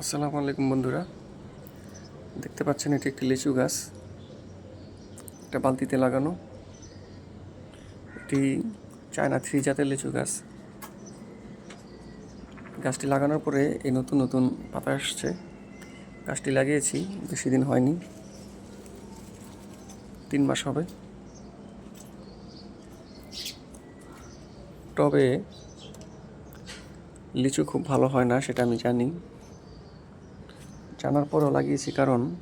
আসসালামু আলাইকুম বন্ধুরা। দেখতে পাচ্ছেন এটি একটি লিচু গাছ। একটা বালতিতে লাগানো। এটি চায়না থ্রি জাতের লিচু গাছ। গাছটি লাগানোর পরে এই নতুন নতুন পাতা আসছে। গাছটি লাগিয়েছি, বেশি দিন হয়নি। তিন মাস হবে। টবে লিচু খুব ভালো হয় না, সেটা আমি জানি। জানার পরেও লাগিয়েছি কারণ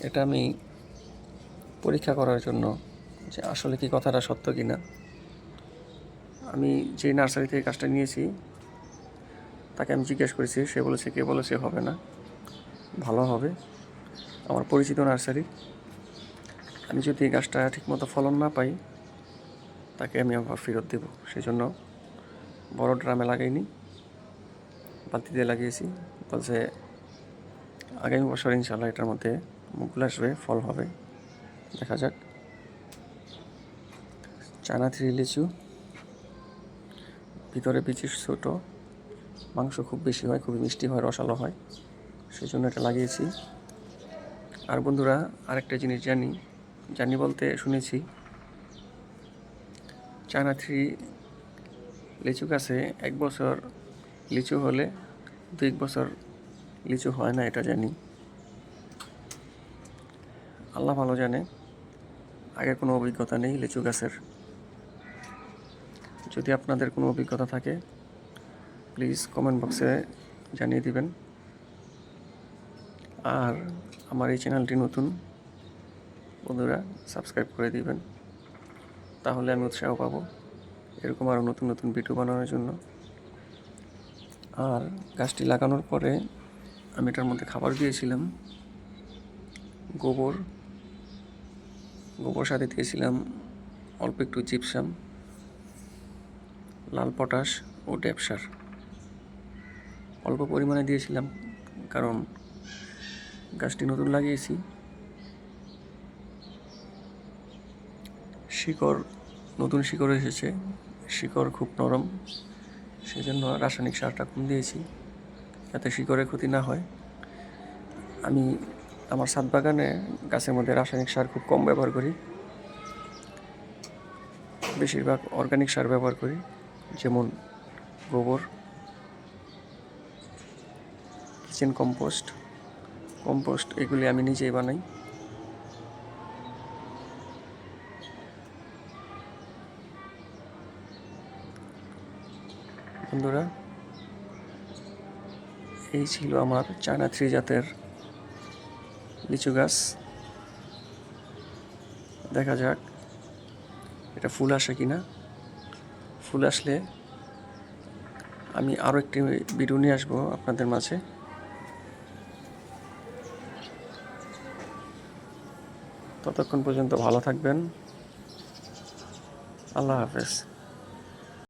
এটা আমি পরীক্ষা করার জন্য যে আসলে কি কথাটা সত্য কি না। আমি যে নার্সারি থেকে কাজটা নিয়েছি, তাকে আমি জিজ্ঞেস করেছি, সে বলেছে কে বলেছে হবে না। ভালো হবে। আমার পরিচিত নার্সারি। আমি যদি এই গাছটা ঠিকমতো ফলন না পাই, তাকে আমি আবার ফেরত দেবো। সেই জন্য বড় ড্রামে লাগাইনি। বালতিতে লাগিয়েছি। বলছে আগামী বছর ইনশাল্লাহ এটার মধ্যে মুকুল আসবে, ফল হবে। দেখা যাক। চানা থ্রি লিচু। ভিতরে বিচি ছোটো। মাংস খুব বেশি হয়, খুবই মিষ্টি হয়, রসালো হয়। সেই জন্য এটা লাগিয়েছি। আর বন্ধুরা, আরেকটা জিনিস জানি জানি বলতে শুনেছি। চায়না থ্রি লিচু গাছে এক বছর লিচু হলে দুই বছর লিচু হয় না, এটা জানি। আল্লাহ ভালো জানে আগে কোনো অভিজ্ঞতা নেই লিচু গাছের। যদি আপনাদের কোনো অভিজ্ঞতা থাকে প্লিজ কমেন্ট বক্সে জানিয়ে দিবেন। আর আমার এই চ্যানেলটি নতুন, বন্ধুরা সাবস্ক্রাইব করে দিবেন। তাহলে আমি উৎসাহ পাবো এরকম আরও নতুন নতুন ভিডিও বানানোর জন্য। আর গাছটি লাগানোর পরে আমি এটার মধ্যে খাবার দিয়েছিলাম, গোবর গোবর সাথে দিয়েছিলাম, অল্প একটু জিপসাম, লাল পটাশ ও ড্যাপসার অল্প পরিমাণে দিয়েছিলাম, কারণ গাছটি নতুন লাগিয়েছি। শিকড়, নতুন শিকড় এসেছে, শিকড় খুব নরম, সেজন্য রাসায়নিক সারটা কম দিয়েছি। যাতে শিকড়ের ক্ষতি না হয়। আমি আমার ছাদ বাগানে গাছের মধ্যে রাসায়নিক সার খুব কম ব্যবহার করি। বেশিরভাগ অর্গানিক সার ব্যবহার করি, যেমন গোবর কিচেন কম্পোস্ট কম্পোস্ট এগুলি আমি নিজেই বানাই। বন্ধুরা এই ছিল আমার চায়না থ্রি জাতের লিচু গাছ। দেখা যাক এটা ফুল আসে কিনা। ফুল আসলে আমি আরও একটি ভিডিও নিয়ে আসব আপনাদের মাঝে। ততক্ষণ পর্যন্ত ভালো থাকবেন। আল্লাহ হাফেজ।